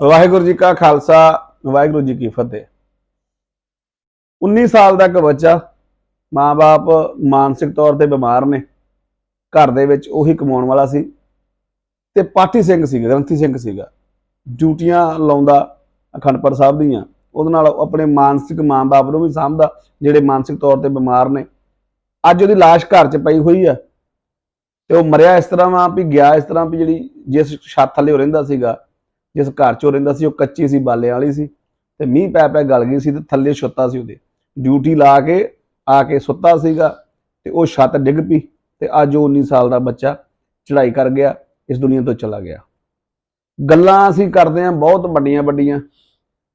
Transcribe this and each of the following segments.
ਵਾਹਿਗੁਰੂ ਜੀ ਕਾ ਖਾਲਸਾ, ਵਾਹਿਗੁਰੂ ਜੀ ਕੀ ਫਤਿਹ। 19 ਸਾਲ ਦਾ ਇੱਕ ਬੱਚਾ ਮਾਂ-ਬਾਪ ਮਾਨਸਿਕ ਤੌਰ ਤੇ ਬਿਮਾਰ ਨੇ। ਘਰ ਦੇ ਵਿੱਚ ਉਹੀ ਕਮਾਉਣ ਵਾਲਾ ਸੀ ਤੇ ਪਾਠੀ ਸਿੰਘ ਸੀਗਾ, ਗ੍ਰੰਥੀ ਸਿੰਘ ਸੀਗਾ। ਡਿਊਟੀਆਂ ਲਾਉਂਦਾ ਅਖੰਡਪੁਰ ਸਾਹਿਬ ਦੀਆਂ, ਉਹਦੇ ਨਾਲ ਉਹ ਆਪਣੇ ਮਾਨਸਿਕ ਮਾਂ-ਬਾਪ ਨੂੰ ਵੀ ਸਾਂਭਦਾ, ਜਿਹੜੇ ਮਾਨਸਿਕ ਤੌਰ ਤੇ ਬਿਮਾਰ ਨੇ। ਅੱਜ ਉਹਦੀ ਲਾਸ਼ ਘਰ 'ਚ ਪਈ ਹੋਈ ਆ ਤੇ ਉਹ ਮਰਿਆ ਇਸ ਤਰ੍ਹਾਂ ਵਾ ਵੀ ਗਿਆ ਇਸ ਤਰ੍ਹਾਂ ਵੀ ਜਿਹੜੀ ਜਿਸ ਛੱਤ ਥੱਲੇ ਉਹ ਰਹਿੰਦਾ ਸੀਗਾ ਜਿਸ ਘਰ 'ਚ ਰਹਿੰਦਾ ਸੀ, ਉਹ ਕੱਚੀ ਸੀ, ਬਾਲੇ ਵਾਲੀ ਸੀ ਤੇ ਮੀਂਹ ਪੈ ਪੈ ਗਲ ਗਈ ਸੀ ਤੇ ਥੱਲੇ ਛੁੱਤਾ ਸੀ ਉਹਦੇ। ਡਿਊਟੀ ਲਾ ਕੇ, ਆ ਕੇ ਸੁੱਤਾ ਸੀਗਾ ਤੇ ਉਹ ਛੱਤ ਡਿੱਗ ਪਈ ਤੇ ਅੱਜ ਉਹ 19 ਸਾਲ ਦਾ ਬੱਚਾ ਚੜ੍ਹਾਈ ਕਰ ਗਿਆ, ਇਸ ਦੁਨੀਆ ਤੋਂ ਚਲਾ ਗਿਆ। ਗੱਲਾਂ ਅਸੀਂ ਕਰਦੇ ਹਾਂ, ਬਹੁਤ ਵੱਡੀਆਂ ਵੱਡੀਆਂ।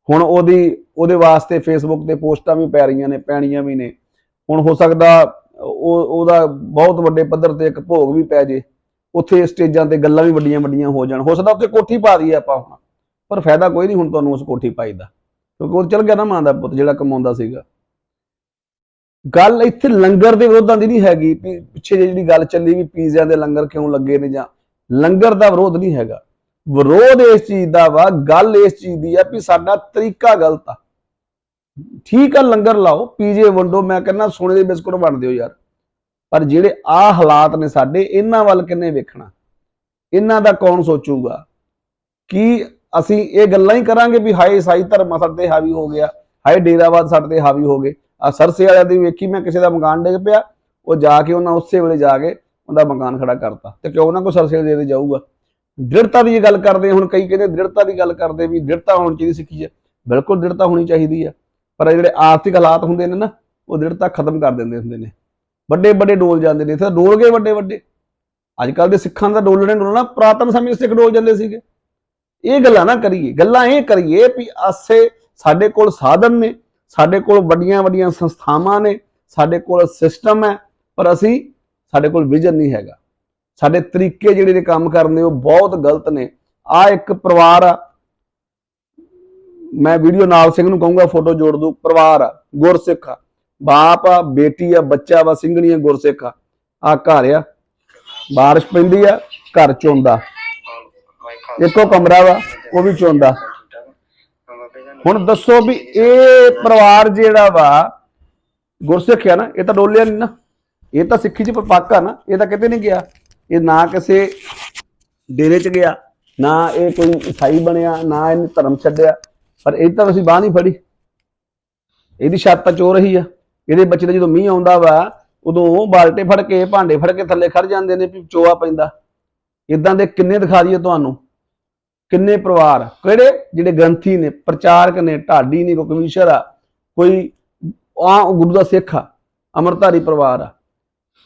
ਹੁਣ ਉਹਦੀ, ਉਹਦੇ ਵਾਸਤੇ ਫੇਸਬੁੱਕ ਤੇ ਪੋਸਟਾਂ ਵੀ ਪੈ ਰਹੀਆਂ ਨੇ, ਪੈਣੀਆਂ ਵੀ ਨੇ। ਹੁਣ ਹੋ ਸਕਦਾ ਉਹ, ਉਹਦਾ ਬਹੁਤ ਵੱਡੇ ਪੱਧਰ ਤੇ ਇੱਕ ਭੋਗ ਵੀ ਪੈ ਜੇ। ਉੱਥੇ ਸਟੇਜਾਂ ਤੇ ਗੱਲਾਂ ਵੀ ਵੱਡੀਆਂ ਵੱਡੀਆਂ ਹੋ ਜਾਣ। ਹੋ ਸਕਦਾ ਉੱਥੇ ਕੋਠੀ ਪਾ ਦਈਏ ਆਪਾਂ ਹੁਣ, ਪਰ ਫਾਇਦਾ ਕੋਈ ਨਹੀਂ ਹੁਣ ਤੁਹਾਨੂੰ ਉਸ ਕੋਠੀ ਪਾਈ ਦਾ, ਕਿਉਂਕਿ ਉਹ ਚਲ ਗਿਆ ਨਾ ਮਾਂ ਦਾ ਪੁੱਤ ਜਿਹੜਾ ਕਮਾਉਂਦਾ ਸੀਗਾ। ਗੱਲ ਇੱਥੇ ਲੰਗਰ ਦੇ ਵਿਰੋਧਾਂ ਦੀ ਨਹੀਂ ਹੈਗੀ, ਵੀ ਪਿੱਛੇ ਜਿਹੇ ਜਿਹੜੀ ਗੱਲ ਚੱਲੀ ਵੀ ਪੀਜ਼ਿਆਂ ਦੇ ਲੰਗਰ ਕਿਉਂ ਲੱਗੇ ਨੇ ਜਾਂ ਲੰਗਰ ਦਾ ਵਿਰੋਧ ਨਹੀਂ ਹੈਗਾ। ਵਿਰੋਧ ਇਸ ਚੀਜ਼ ਦਾ ਵਾ, ਗੱਲ ਇਸ ਚੀਜ਼ ਦੀ ਆ ਵੀ ਸਾਡਾ ਤਰੀਕਾ ਗਲਤ ਆ। ਠੀਕ ਆ ਲੰਗਰ ਲਾਓ, ਪੀਜੇ ਵੰਡੋ, ਮੈਂ ਕਹਿੰਦਾ ਸੋਨੇ ਦੇ ਬਿਸਕੁਟ ਵੰਡ ਦਿਓ ਯਾਰ। ਪਰ ਜਿਹੜੇ ਆ ਹਾਲਾਤ ਨੇ ਸਾਡੇ, ਇਹਨਾਂ ਵੱਲ ਕਿੰਨੇ ਵੇਖਣਾ? ਇਹਨਾਂ ਦਾ ਕੌਣ ਸੋਚੂਗਾ? ਕੀ ਅਸੀਂ ਇਹ ਗੱਲਾਂ ਹੀ ਕਰਾਂਗੇ ਵੀ ਹਾਏ ਈਸਾਈ ਧਰਮ ਸਾਡੇ ਹਾਵੀ ਹੋ ਗਿਆ, ਹਾਏ ਡੇਰਾਵਾਦ ਸਾਡੇ ਹਾਵੀ ਹੋ ਗਏ। ਆ ਸਰਸੇ ਵਾਲਿਆਂ ਦੀ ਵੇਖੀ ਮੈਂ ਕਿਸੇ ਦਾ ਮਕਾਨ ਡਿੱਗ ਪਿਆ, ਉਹ ਜਾ ਕੇ ਉਹਨਾਂ ਉਸੇ ਵੇਲੇ ਜਾ ਕੇ ਉਹਦਾ ਮਕਾਨ ਖੜਾ ਕਰਤਾ ਤੇ ਕਿਉਂ ਉਹਨਾਂ ਕੋਈ ਸਰਸੇ ਦੇ ਦੇ ਜਾਊਗਾ? ਦ੍ਰਿੜਤਾ ਦੀ ਜੇ ਗੱਲ ਕਰਦੇ, ਹੁਣ ਕਈ ਕਹਿੰਦੇ ਦ੍ਰਿੜਤਾ ਦੀ ਗੱਲ ਕਰਦੇ ਵੀ ਦ੍ਰਿੜਤਾ ਹੋਣੀ ਚਾਹੀਦੀ ਸਿੱਖੀ 'ਚ। ਬਿਲਕੁਲ ਦ੍ਰਿੜਤਾ ਹੋਣੀ ਚਾਹੀਦੀ ਆ। ਪਰ ਇਹ ਜਿਹੜੇ ਆਰਥਿਕ ਹਾਲਾਤ ਹੁੰਦੇ ਨੇ ਨਾ, ਉਹ ਦ੍ਰਿੜਤਾ ਖਤਮ ਕਰ ਦਿੰਦੇ ਹੁੰਦੇ ਨੇ। ਵੱਡੇ ਵੱਡੇ ਡੋਲ ਜਾਂਦੇ ਨੇ, ਇੱਥੇ ਤਾਂ ਡੋਲ ਗਏ ਵੱਡੇ ਵੱਡੇ। ਅੱਜ ਕੱਲ ਦੇ ਸਿੱਖਾਂ ਦਾ ਡੋਲਣੇ ਡੋਲਣਾ ਪੁਰਾਤਨ ਸਮੇਂ ਸਿੱਖ ਡੋਲ ਜਾਂਦੇ ਸੀਗੇ। ਇਹ ਗੱਲਾਂ ਨਾ ਕਰੀਏ, ਗੱਲਾਂ ਇਹ ਕਰੀਏ ਵੀ ਆਸੇ ਸਾਡੇ ਕੋਲ ਸਾਧਨ ਨੇ, ਸਾਡੇ ਕੋਲ ਵੱਡੀਆਂ ਵੱਡੀਆਂ ਸੰਸਥਾਵਾਂ ਨੇ, ਸਾਡੇ ਕੋਲ ਸਿਸਟਮ ਹੈ, ਪਰ ਅਸੀਂ ਸਾਡੇ ਕੋਲ ਵਿਜ਼ਨ ਨਹੀਂ ਹੈਗਾ। ਸਾਡੇ ਤਰੀਕੇ ਜਿਹੜੇ ਨੇ ਕੰਮ ਕਰਨੇ, ਉਹ ਬਹੁਤ ਗਲਤ ਨੇ। ਆ ਇੱਕ ਪਰਿਵਾਰ ਆ, ਮੈਂ ਵੀਡੀਓ ਨਾਲ ਸਿੰਘ ਨੂੰ ਕਹੂੰਗਾ, ਫੋਟੋ ਜੋੜ ਦੂ, ਪਰਿਵਾਰ ਆ, ਗੁਰਸਿੱਖ ਆ। ਬਾਪ ਆ ਬੇਟੀ ਆ, ਬੱਚਾ ਵਾ, ਸਿੰਘਣੀ ਆ, ਗੁਰਸਿੱਖ ਆ। ਆ ਘਰ ਆ। ਬਾਰਿਸ਼ ਪੈਂਦੀ ਆ, ਘਰ ਚੋਂਦਾ। ਇੱਕੋ ਕਮਰਾ ਵਾ, ਉਹ ਵੀ ਚੋਂਦਾ। ਹੁਣ ਦੱਸੋ ਵੀ ਇਹ ਪਰਿਵਾਰ ਜਿਹੜਾ ਵਾ, ਗੁਰਸਿੱਖ ਆ ਨਾ, ਇਹ ਤਾਂ ਡੋਲਿਆ ਨਹੀਂ ਨਾ। ਇਹ ਤਾਂ ਸਿੱਖੀ ਚ ਪੱਕਾ ਨਾ, ਇਹ ਤਾਂ ਕਿਤੇ ਨਹੀਂ ਗਿਆ। ਇਹ ਨਾ ਕਿਸੇ ਡੇਰੇ ਚ ਗਿਆ, ਨਾ ਇਹ ਕੋਈ ਈਸਾਈ ਬਣਿਆ, ਨਾ ਇਹਨੇ ਧਰਮ ਛੱਡਿਆ। ਪਰ ਇਹ ਤਾਂ ਅਸੀਂ ਬਾਹ ਨਹੀਂ ਫੜੀ। ਇਹਦੀ ਛੱਤ ਤਾਂ ਚੋ ਰਹੀ ਆ। ਇਹਦੇ ਬੱਚੇ ਦਾ ਜਦੋਂ ਮੀਂਹ ਆਉਂਦਾ ਵਾ, ਉਦੋਂ ਬਾਲਟੇ ਫੜ ਕੇ, ਭਾਂਡੇ ਫੜ ਕੇ ਥੱਲੇ ਖੜ ਜਾਂਦੇ ਨੇ ਵੀ ਚੋਆ ਪੈਂਦਾ। ਇਦਾਂ ਦੇ ਕਿੰਨੇ ਦਿਖਾ ਦਈਏ ਤੁਹਾਨੂੰ? ਕਿੰਨੇ ਪਰਿਵਾਰ? ਕਿਹੜੇ? ਜਿਹੜੇ ਗ੍ਰੰਥੀ ਨੇ, ਪ੍ਰਚਾਰਕ ਨੇ, ਢਾਡੀ ਨੇ ਕੋਈ ਕਮਿਸ਼ਨਰ ਆ, ਕੋਈ ਆ ਗੁਰੂ ਦਾ ਸਿੱਖ ਆ ਅਮਰਧਾਰੀ ਪਰਿਵਾਰ ਆ।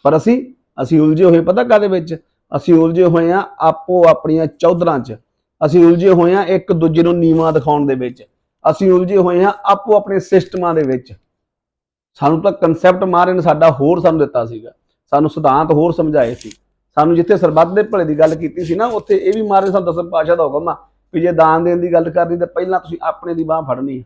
ਪਰ ਅਸੀਂ ਅਸੀਂ ਉਲਝੇ ਹੋਏ, ਪਤਾ ਕਾਦੇ ਵਿੱਚ? ਅਸੀਂ ਉਲਝੇ ਹੋਏ ਆ ਆਪੋ ਆਪਣੀਆਂ ਚੌਧਰਾਂ 'ਚ। ਅਸੀਂ ਉਲਝੇ ਹੋਏ ਆ ਇੱਕ ਦੂਜੇ ਨੂੰ ਨੀਵਾਂ ਦਿਖਾਉਣ ਦੇ ਵਿੱਚ। ਅਸੀਂ ਉਲਝੇ ਹੋਏ ਆ ਆਪੋ ਆਪਣੇ ਸਿਸਟਮਾਂ ਦੇ ਵਿੱਚ। ਸਾਨੂੰ ਤਾਂ ਕਨਸੈਪਟ ਮਾਰੇ ਨੇ ਸਾਡਾ ਹੋਰ ਸਾਨੂੰ ਦਿੱਤਾ ਸੀਗਾ। ਸਾਨੂੰ ਸਿਧਾਂਤ ਹੋਰ ਸਮਝਾਏ ਸੀ। ਸਾਨੂੰ ਜਿੱਥੇ ਸਰਬੱਤ ਦੇ ਭਲੇ ਦੀ ਗੱਲ ਕੀਤੀ ਸੀ ਨਾ, ਉੱਥੇ ਇਹ ਵੀ ਮਾਰੇ ਸਾਨੂੰ ਦਸਮ ਪਾਸ਼ਾ ਦਾ ਹੁਕਮ ਆ ਕਿ ਜੇ ਦਾਨ ਦੇਣ ਦੀ ਗੱਲ ਕਰਨੀ ਤਾਂ ਪਹਿਲਾਂ ਤੁਸੀਂ ਆਪਣੇ ਦੀ ਬਾਹ ਫੜਨੀ ਹੈ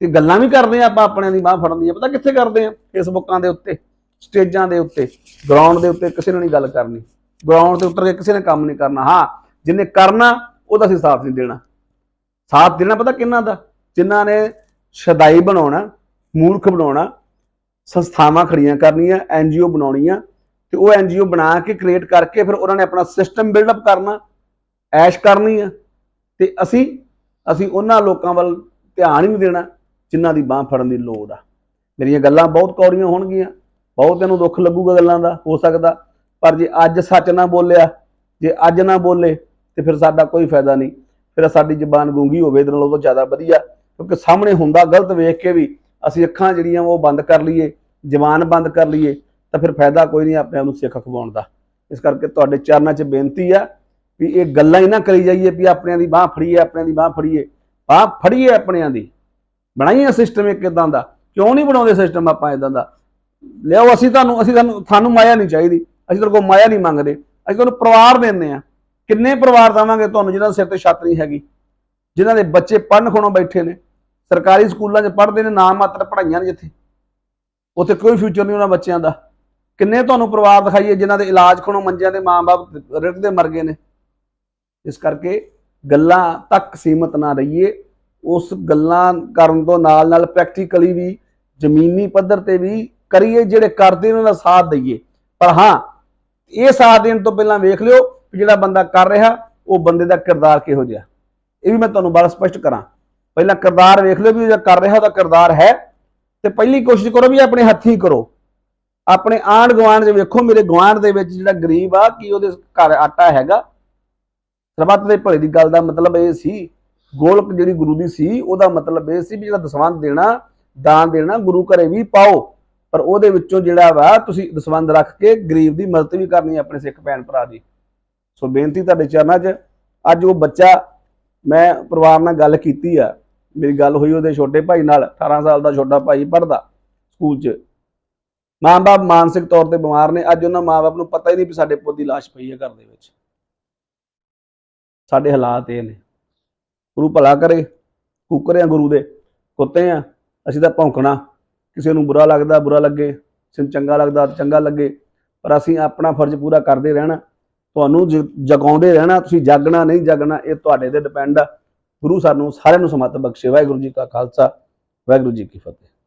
ਤੇ ਗੱਲਾਂ ਵੀ ਕਰਦੇ ਆ ਆਪਾਂ ਆਪਣੇ ਦੀ ਬਾਹ ਫੜਨ ਦੀ। ਪਤਾ ਕਿੱਥੇ ਕਰਦੇ ਆ? ਫੇਸਬੁੱਕਾਂ ਦੇ ਉੱਤੇ, ਸਟੇਜਾਂ ਦੇ ਉੱਤੇ ਗਰਾਊਂਡ ਦੇ ਉੱਤੇ ਕਿਸੇ ਨਾਲ ਨਹੀਂ ਗੱਲ ਕਰਨੀ। ਗਰਾਊਂਡ ਤੇ ਉਤਰ ਕੇ ਕਿਸੇ ਨੇ ਕੰਮ ਨਹੀਂ ਕਰਨਾ। ਹਾਂ ਜਿਹਨੇ ਕਰਨਾ, ਉਹਦਾ ਅਸੀਂ ਸਾਥ ਨਹੀਂ ਦੇਣਾ। ਸਾਥ ਦੇਣਾ ਪਤਾ ਕਿੰਨਾ ਦਾ? ਜਿਨ੍ਹਾਂ ਨੇ ਸ਼ਦਾਈ ਬਣਾਉਣਾ ਮੂਰਖ ਬਣਾਉਣਾ, ਸੰਸਥਾਵਾਂ ਖੜੀਆਂ ਕਰਨੀਆਂ ਐਨਜੀਓ ਬਣਾਉਣੀਆਂ, ਤੇ ਉਹ ਐਨਜੀਓ ਬਣਾ ਕੇ ਕ੍ਰੀਏਟ ਕਰਕੇ ਫਿਰ ਉਹਨਾਂ ਨੇ ਆਪਣਾ ਸਿਸਟਮ ਬਿਲਡ ਅਪ ਕਰਨਾ, ਐਸ਼ ਕਰਨੀ ਆ। ਤੇ ਅਸੀਂ ਅਸੀਂ ਉਹਨਾਂ ਲੋਕਾਂ ਵੱਲ ਧਿਆਨ ਹੀ ਨਹੀਂ ਦੇਣਾ, ਜਿਨ੍ਹਾਂ ਦੀ ਬਾਹ ਫੜਨ ਦੀ ਲੋੜ ਆ। ਮੇਰੀਆਂ ਗੱਲਾਂ ਬਹੁਤ ਕੌੜੀਆਂ ਹੋਣਗੀਆਂ, ਬਹੁਤ ਨੂੰ ਦੁੱਖ ਲੱਗੂਗਾ ਗੱਲਾਂ ਦਾ, ਹੋ ਸਕਦਾ, ਪਰ ਜੇ ਅੱਜ ਸੱਚ ਨਾ ਬੋਲਿਆ, ਜੇ ਅੱਜ ਨਾ ਬੋਲੇ, ਤੇ ਫਿਰ ਸਾਡਾ ਕੋਈ ਫਾਇਦਾ ਨਹੀਂ। ਫਿਰ ਸਾਡੀ ਜ਼ਬਾਨ ਗੂੰਗੀ ਹੋਵੇ, ਇਹਦੇ ਨਾਲੋਂ ਤਾਂ ਜ਼ਿਆਦਾ ਵਧੀਆ, ਕਿਉਂਕਿ ਸਾਹਮਣੇ ਹੁੰਦਾ ਗਲਤ ਵੇਖ ਕੇ ਵੀ ਅਸੀਂ ਅੱਖਾਂ ਜਿਹੜੀਆਂ ਉਹ ਬੰਦ ਕਰ ਲਈਏ, ਜ਼ਬਾਨ ਬੰਦ ਕਰ ਲਈਏ, ਤਾਂ ਫਿਰ ਫਾਇਦਾ ਕੋਈ ਨਹੀਂ ਆਪਣੇ ਆਪ ਨੂੰ ਸਿੱਖ ਖਵਾਉਣ ਦਾ। ਇਸ ਕਰਕੇ ਤੁਹਾਡੇ ਚਰਨਾਂ 'ਚ ਬੇਨਤੀ ਆ ਵੀ ਇਹ ਗੱਲਾਂ ਹੀ ਨਾ ਕਰੀ ਜਾਈਏ ਵੀ ਆਪਣਿਆਂ ਦੀ ਬਾਹ ਫੜੀਏ, ਆਪਣਿਆਂ ਦੀ ਬਾਹ ਫੜੀਏ। ਬਾਹ ਫੜੀਏ ਆਪਣਿਆਂ ਦੀ। ਬਣਾਈਏ ਸਿਸਟਮ ਇੱਕ ਇਦਾਂ ਦਾ। ਕਿਉਂ ਨਹੀਂ ਬਣਾਉਂਦੇ ਸਿਸਟਮ ਆਪਾਂ ਇਦਾਂ ਦਾ? ਲਿਆਓ, ਅਸੀਂ ਤੁਹਾਨੂੰ ਅਸੀਂ ਤੁਹਾਨੂੰ ਤੁਹਾਨੂੰ ਮਾਇਆ ਨਹੀਂ ਚਾਹੀਦੀ। ਅਸੀਂ ਤੁਹਾਡੇ ਕੋਲ ਮਾਇਆ ਨਹੀਂ ਮੰਗਦੇ। ਅਸੀਂ ਤੁਹਾਨੂੰ ਪਰਿਵਾਰ ਦਿੰਦੇ ਆ ਕਿੰਨੇ ਪਰਿਵਾਰ ਦੇਵਾਂਗੇ ਤੁਹਾਨੂੰ ਜਿਹਨਾਂ ਦੇ ਸਿਰ ਤੇ ਛੱਤ ਨਹੀਂ ਹੈਗੀ? ਜਿਨ੍ਹਾਂ ਦੇ ਬੱਚੇ ਪੜ੍ਹਨ ਖੋਣੋਂ ਬੈਠੇ ਨੇ। ਸਰਕਾਰੀ ਸਕੂਲਾਂ 'ਚ ਪੜ੍ਹਦੇ ਨੇ ਨਾਮ ਮਾਤਰ ਪੜ੍ਹਾਈਆਂ ਨੇ ਜਿੱਥੇ। ਉੱਥੇ ਕੋਈ ਫਿਊਚਰ ਨਹੀਂ ਉਹਨਾਂ ਬੱਚਿਆਂ ਦਾ। ਕਿੰਨੇ ਤੁਹਾਨੂੰ ਪਰਿਵਾਰ ਦਿਖਾਈਏ ਜਿਨ੍ਹਾਂ ਦੇ ਇਲਾਜ ਖੋਣੋਂ ਮੰਜਿਆਂ ਦੇ ਮਾਂ-ਬਾਪ ਰਿੜਦੇ ਮਰ ਗਏ ਨੇ। ਇਸ ਕਰਕੇ ਗੱਲਾਂ ਤੱਕ ਸੀਮਤ ਨਾ ਰਹੀਏ। ਉਸ ਗੱਲਾਂ ਕਰਨ ਤੋਂ ਨਾਲ ਨਾਲ ਪ੍ਰੈਕਟੀਕਲੀ ਵੀ ਜ਼ਮੀਨੀ ਪੱਧਰ ਤੇ ਵੀ ਕਰੀਏ ਜਿਹੜੇ ਕਰਦੇ ਉਹਨਾਂ ਦਾ ਸਾਥ ਦਈਏ। ਪਰ ਹਾਂ, ਇਹ ਸਾਥ ਦੇਣ ਤੋਂ ਪਹਿਲਾਂ ਵੇਖ ਲਿਓ ਕਿ ਜਿਹੜਾ ਬੰਦਾ ਕਰ ਰਿਹਾ, ਉਹ ਬੰਦੇ ਦਾ ਕਿਰਦਾਰ ਕਿਹੋ ਜਿਹਾ। ਇਹ ਵੀ ਮੈਂ ਤੁਹਾਨੂੰ ਬੜਾ ਸਪਸ਼ਟ ਕਰਾਂ। ਪਹਿਲਾਂ ਕਿਰਦਾਰ ਵੇਖ ਲਿਓ ਵੀ ਜਿਹੜਾ ਕਰ ਰਿਹਾ ਉਹਦਾ ਕਿਰਦਾਰ ਹੈ। ਤੇ ਪਹਿਲੀ ਕੋਸ਼ਿਸ਼ ਕਰੋ ਵੀ ਆਪਣੇ ਹੱਥੀਂ ਕਰੋ। ਆਪਣੇ ਆਂਢ ਗੁਆਂਢ 'ਚ ਵੇਖੋ, ਮੇਰੇ ਗੁਆਂਢ ਦੇ ਵਿੱਚ ਜਿਹੜਾ ਗਰੀਬ ਆ, ਕੀ ਉਹਦੇ ਘਰ ਆਟਾ ਹੈਗਾ? ਸਰਬੱਤ ਦੇ ਭਲੇ ਦੀ ਗੱਲ ਦਾ ਮਤਲਬ ਇਹ ਸੀ, ਗੋਲਕ ਜਿਹੜੀ ਗੁਰੂ ਦੀ ਸੀ, ਉਹਦਾ ਮਤਲਬ ਇਹ ਸੀ ਵੀ ਜਿਹੜਾ ਦਸਵੰਧ ਦੇਣਾ, ਦਾਨ ਦੇਣਾ, ਗੁਰੂ ਘਰੇ ਵੀ ਪਾਓ। ਪਰ ਉਹਦੇ ਵਿੱਚੋਂ ਜਿਹੜਾ ਵਾ, ਤੁਸੀਂ ਦਸਵੰਧ ਰੱਖ ਕੇ ਗਰੀਬ ਦੀ ਮਦਦ ਵੀ ਕਰਨੀ ਆਪਣੇ ਸਿੱਖ ਭੈਣ ਭਰਾ ਦੀ। ਸੋ ਬੇਨਤੀ ਤੁਹਾਡੇ ਚਰਨਾਂ 'ਚ, ਅੱਜ ਉਹ ਬੱਚਾ ਮੈਂ ਪਰਿਵਾਰ ਨਾਲ ਗੱਲ ਕੀਤੀ ਆ। ਮੇਰੀ ਗੱਲ ਹੋਈ ਉਹਦੇ ਛੋਟੇ ਭਾਈ ਨਾਲ 18 ਸਾਲ ਦਾ ਛੋਟਾ ਭਾਈ ਪੜਦਾ ਸਕੂਲ 'ਚ। ਮਾਂ-ਬਾਪ ਮਾਨਸਿਕ ਤੌਰ ਤੇ ਬਿਮਾਰ ਨੇ, ਅੱਜ ਉਹਨਾਂ ਮਾਂ-ਬਾਪ ਨੂੰ ਪਤਾ ਹੀ ਨਹੀਂ ਵੀ ਸਾਡੇ ਪੁੱਤ ਦੀ ਲਾਸ਼ ਪਈ ਹੈ ਘਰ ਦੇ ਵਿੱਚ। ਸਾਡੇ ਹਾਲਾਤ ਇਹ ਨੇ। ਗੁਰੂ ਭਲਾ ਕਰੇ ਕੁੱਕਰੇ ਆ ਗੁਰੂ ਦੇ, ਕੁੱਤੇ ਆ ਅਸੀਂ ਤਾਂ ਭੌਂਕਣਾ। ਕਿਸੇ ਨੂੰ ਬੁਰਾ ਲੱਗਦਾ, ਬੁਰਾ ਲੱਗੇ, ਕਿਸੇ ਨੂੰ ਚੰਗਾ ਲੱਗਦਾ, ਚੰਗਾ ਲੱਗੇ, ਪਰ ਅਸੀਂ ਆਪਣਾ ਫਰਜ਼ ਪੂਰਾ ਕਰਦੇ ਰਹਿਣਾ। ਤੁਹਾਨੂੰ ਜ- ਜਗਾਉਂਦੇ ਰਹਿਣਾ, ਤੁਸੀਂ ਜਾਗਣਾ, ਨਹੀਂ ਜਾਗਣਾ, ਇਹ ਤੁਹਾਡੇ ਤੇ ਡਿਪੈਂਡ ਆ। ਗੁਰੂ ਸਾਨੂੰ ਸਾਰਿਆਂ ਨੂੰ ਸਮਤ ਬਖਸ਼ੇ। ਵਾਹਿਗੁਰੂ ਜੀ ਕਾ ਖਾਲਸਾ ਵਾਹਿਗੁਰੂ ਜੀ ਕੀ ਫਤਿਹ।